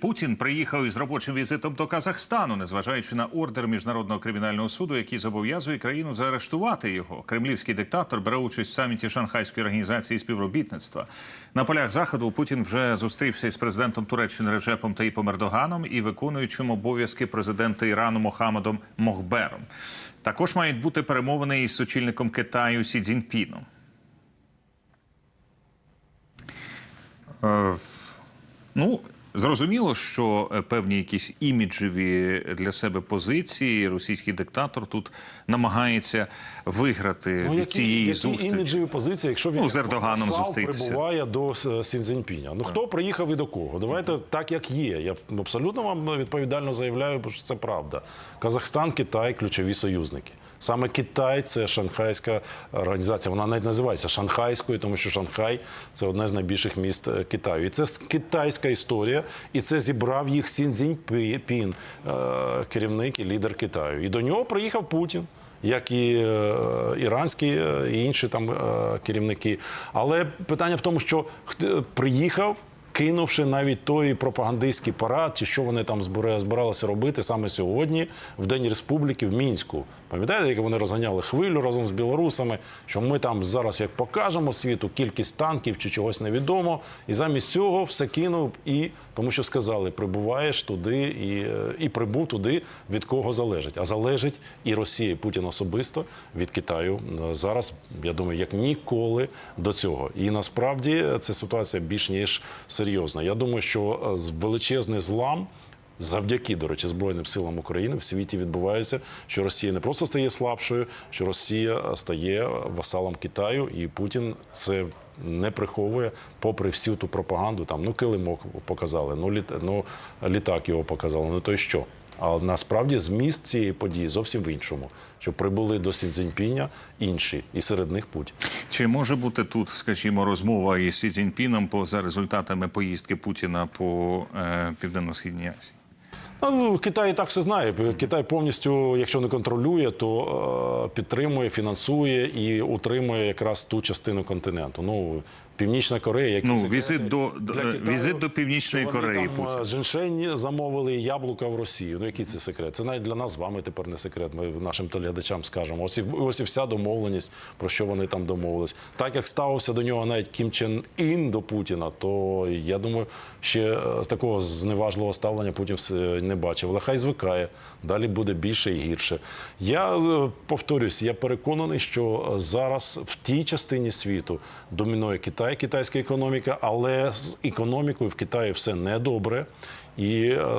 Путін приїхав із робочим візитом до Казахстану, незважаючи на ордер міжнародного кримінального суду, який зобов'язує країну заарештувати його. Кремлівський диктатор бере участь в саміті Шанхайської організації співробітництва. На полях заходу Путін вже зустрівся із президентом Туреччини Реджепом Таїпом Ердоганом і виконуючим обов'язки президента Ірану Мохаммедом Мохбером. Також мають бути перемовини із очільником Китаю Сі Цзіньпіном. Е, Ну, зрозуміло, що е, певні якісь іміджеві для себе позиції російський диктатор тут намагається виграти від цієї Ну, які зустрічі. іміджеві позиції, якщо він Ну, з Ердоганом зустрітися. прибуває до С- Ну хто приїхав і до кого? Давайте так, як є. Я абсолютно вам відповідально заявляю, що це правда. Казахстан, Китай ключові союзники. Саме Китай це шанхайська організація. Вона навіть називається Шанхайською, тому що Шанхай це одне з найбільших міст е, Китаю. І це китайська історія, і це зібрав їх Сін Цзіньпін, е, керівник і лідер Китаю. І до нього приїхав Путін як і е, іранські і інші там керівники. Але питання в тому, що приїхав. Кинувши навіть той пропагандистський парад, чи що вони там збира- збиралися робити саме сьогодні, в День Республіки в Мінську. Пам'ятаєте, як вони розганяли хвилю разом з білорусами, що ми там зараз як покажемо світу кількість танків чи чогось невідомо, і замість цього все кинув і тому, що сказали, прибуваєш туди і, е, і прибув туди, від кого залежить. А залежить і Росія, і Путін особисто від Китаю е, зараз. Я думаю, як ніколи до цього. І насправді ця ситуація більш ніж серйозна. Я думаю, що е, величезний злам. Завдяки, до речі, Збройним силам України в світі відбувається, що Росія не просто стає слабшою, що Росія стає васалом Китаю, і Путін це не приховує, попри всю ту пропаганду. Там ну килимок показали, ну літ, ну літак його показали. Ну то й що? А насправді зміст цієї події зовсім в іншому, що прибули до Сінцзіньпіня інші, і серед них Путін. Чи може бути тут, скажімо, розмова із Сі Цзіньпіном по за результатами поїздки Путіна по е, південно-східній Асії? Ну, Китай і так все знає. Китай повністю, якщо не контролює, то е, підтримує, фінансує і утримує якраз ту частину континенту. Ну, Північна Корея, які Ну, візит до- Китаю, візит до Північної вони Кореї Там, Путін. е, Женьшень замовили яблука в Росію. Ну який це секрет? Це навіть для нас з вами тепер не секрет. Ми нашим телеглядачам скажемо. Ось і, ось і вся домовленість, про що вони там домовились. Так як ставився до нього навіть Кім Чен Ін до Путіна, то я думаю, ще е, такого зневажливого ставлення Путін не бачив. Але хай звикає. Далі буде більше і гірше. Я е, повторюсь, я переконаний, що зараз в тій частині світу домінує Китай, китайська економіка, але з економікою в Китаї все недобре. І е,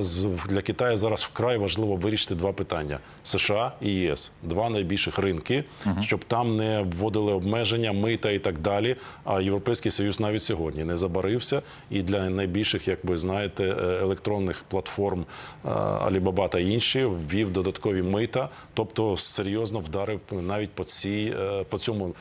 для Китаю зараз вкрай важливо вирішити два питання: США і ЄС два найбільших ринки, щоб там не вводили обмеження, мита і так далі. А Європейський Союз навіть сьогодні не забарився. І для найбільших, як ви знаєте, е, електронних платформ е, Alibaba та інші ввів додаткові мита, тобто серйозно вдарив навіть по цій по цьому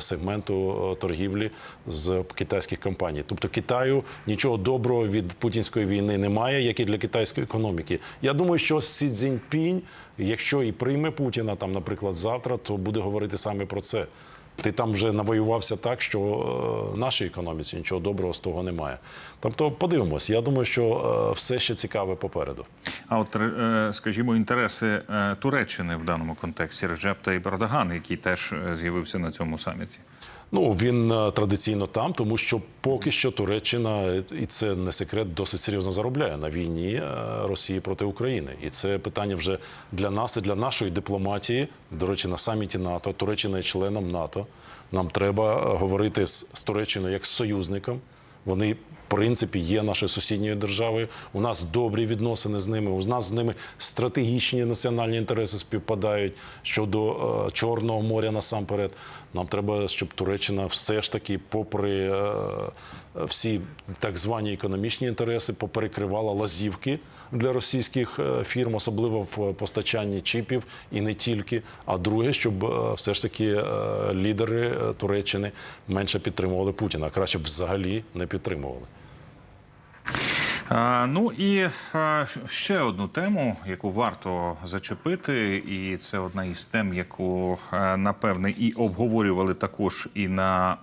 сегменту торгівлі з китайських компаній. Тобто Китаю нічого доброго від путінської війни немає, як і для китайської економіки. Я думаю, що Сі Цзіньпінь, якщо і прийме Путіна там, наприклад, завтра, то буде говорити саме про це. Ти там вже навоювався так, що е, нашій економіці нічого доброго з того немає. Тобто, подивимось. Я думаю, що е, все ще цікаве попереду. А от, е, скажімо, інтереси Туреччини в даному контексті Реджеп Таїп Ердоган, який теж з'явився на цьому саміті. Ну він е, традиційно там, тому що поки що Туреччина, і це не секрет, досить серйозно заробляє на війні е, Росії проти України. І це питання вже для нас і для нашої дипломатії. До речі, на саміті НАТО. Туреччина є членом НАТО. Нам треба е, говорити з, Туреччиною як з союзником. Вони. В принципі, є нашою сусідньою державою. У нас добрі відносини з ними. У нас з ними стратегічні національні інтереси співпадають щодо е, Чорного моря насамперед. Нам треба, щоб Туреччина все ж таки, попри е, всі так звані економічні інтереси, поперекривала лазівки для російських е, фірм, особливо в постачанні чіпів і не тільки. А друге, щоб е, все ж таки е, лідери е, Туреччини менше підтримували Путіна, а краще б взагалі не підтримували. Ну і ще одну тему, яку варто зачепити, і це одна із тем, яку напевне і обговорювали також і на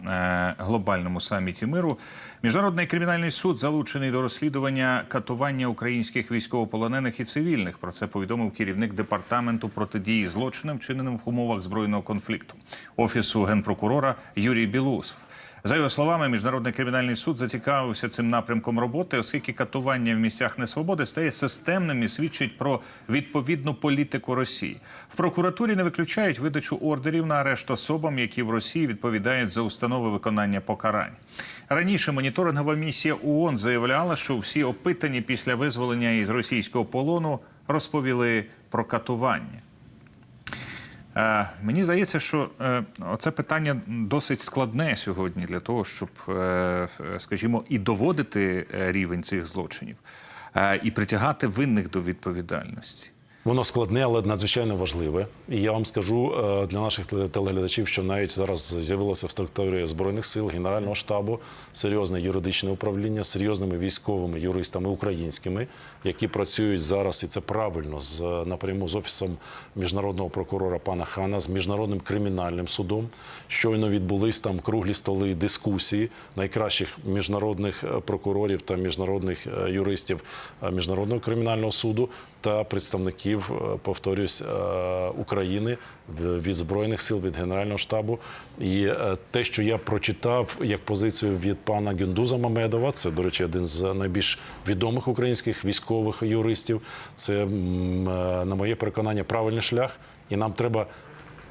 е, глобальному саміті миру. Міжнародний кримінальний суд залучений до розслідування катування українських військовополонених і цивільних. Про це повідомив керівник департаменту протидії злочинам, вчиненим в умовах збройного конфлікту офісу генпрокурора Юрій Білусов. За його словами, міжнародний кримінальний суд зацікавився цим напрямком роботи, оскільки катування в місцях несвободи стає системним і свідчить про відповідну політику Росії. В прокуратурі не виключають видачу ордерів на арешт особам, які в Росії відповідають за установи виконання покарань. Раніше моніторингова місія ООН заявляла, що всі опитані після визволення із російського полону розповіли про катування. Е, Мені здається, що е, це питання досить складне сьогодні для того, щоб, е, скажімо, і доводити рівень цих злочинів, і притягати винних до відповідальності. Воно складне, але надзвичайно важливе. І я вам скажу е, для наших телеглядачів, що навіть зараз з'явилося в структурі збройних сил Генерального штабу серйозне юридичне управління з серйозними військовими юристами українськими, які працюють зараз, і це правильно з напряму з офісом міжнародного прокурора пана Хана, з міжнародним кримінальним судом. Щойно відбулись там круглі столи дискусії найкращих міжнародних е, прокурорів та міжнародних е, юристів міжнародного кримінального суду та представників, е, повторюсь, е, України від збройних сил, від генерального штабу. І е, те, що я прочитав як позицію від пана Гюндуза Мамедова, це, до речі, один з найбільш відомих українських військових юристів. Це, на моє переконання, правильний шлях, і нам треба,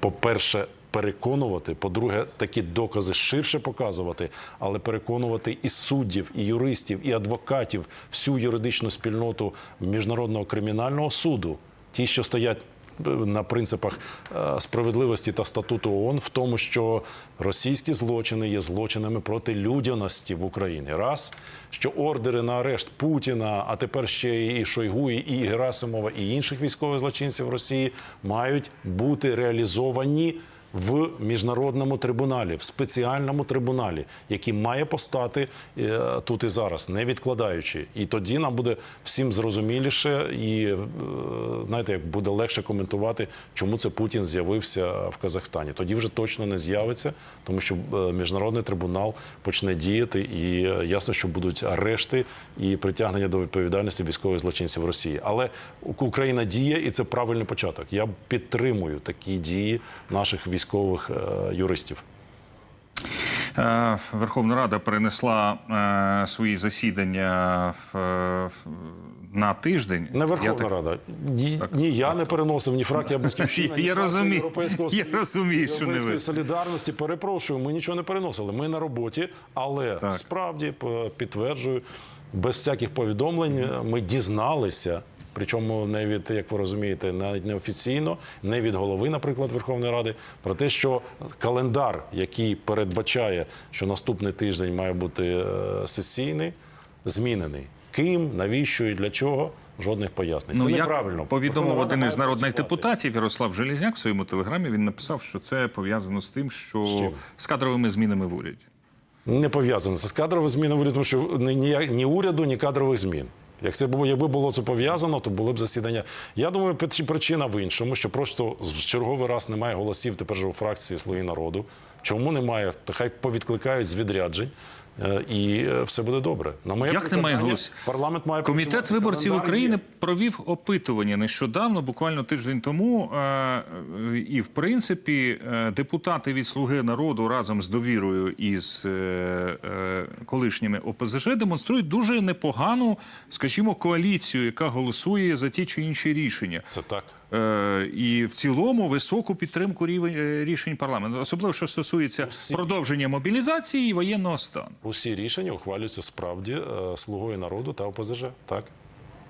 по-перше, переконувати, по-друге, такі докази ширше показувати, але переконувати і суддів, і юристів, і адвокатів, всю юридичну спільноту міжнародного кримінального суду, ті, що стоять. е, На принципах е, справедливості та статуту ООН в тому, що російські злочини є злочинами проти людяності в Україні. Раз що ордери на арешт Путіна, а тепер ще і Шойгу, і Герасимова, і інших військових злочинців Росії мають бути реалізовані в міжнародному трибуналі, в спеціальному трибуналі, який має постати е, тут і зараз, не відкладаючи. І тоді нам буде всім зрозуміліше, і е, знаєте, як буде легше коментувати, чому це Путін з'явився в Казахстані. Тоді вже точно не з'явиться, тому що е, міжнародний трибунал почне діяти, і ясно, що будуть арешти і притягнення до відповідальності військових злочинців Росії. Але Україна діє, і це правильний початок. Я підтримую такі дії наших військових е, юристів. Е, Верховна Рада перенесла е, свої засідання в, в- на тиждень. Не Верховна Я так- Рада. Ні, ні я не переносив, ні фракція Батьківщина. Я ні фракція розумію. Європейського Я розумію, що не ви. Солідарності. Перепрошую, ми нічого не переносили. Ми на роботі, але Так. справді підтверджую, без всяких повідомлень ми дізналися. Причому не від, як ви розумієте, навіть неофіційно, не від голови, наприклад, Верховної Ради, про те, що календар, який передбачає, що наступний тиждень має бути е, сесійний, змінений. Ким, навіщо і для чого? Жодних пояснень. Ну, Це як неправильно. повідомив один із народних депутатів Ярослав Железняк в своєму телеграмі. Він написав, що це пов'язано з тим, що чим? з кадровими змінами в уряді. Не пов'язано це з кадровими змінами уряду, тому що ні, ні, ні уряду, ні кадрових змін. Як це було, якби було це пов'язано, то були б засідання. Я думаю, причина в іншому, що просто в черговий раз немає голосів тепер у фракції Слуги народу. Чому немає? Та хай повідкликають з відряджень. Е, І е, все буде добре. На моє Як немає голосів? Парламент має Комітет виборців календар України є. провів опитування нещодавно, буквально тиждень тому. е, І, в принципі, депутати від Слуги народу разом з довірою із колишніми ОПЗЖ демонструють дуже непогану, скажімо, коаліцію, яка голосує за ті чи інші рішення. Це так. Е, і в цілому високу підтримку рівень е, рішень парламенту, особливо що стосується продовження мобілізації і воєнного стану. Усі рішення ухвалюються справді е, слугою народу та ОПЗЖ. Так.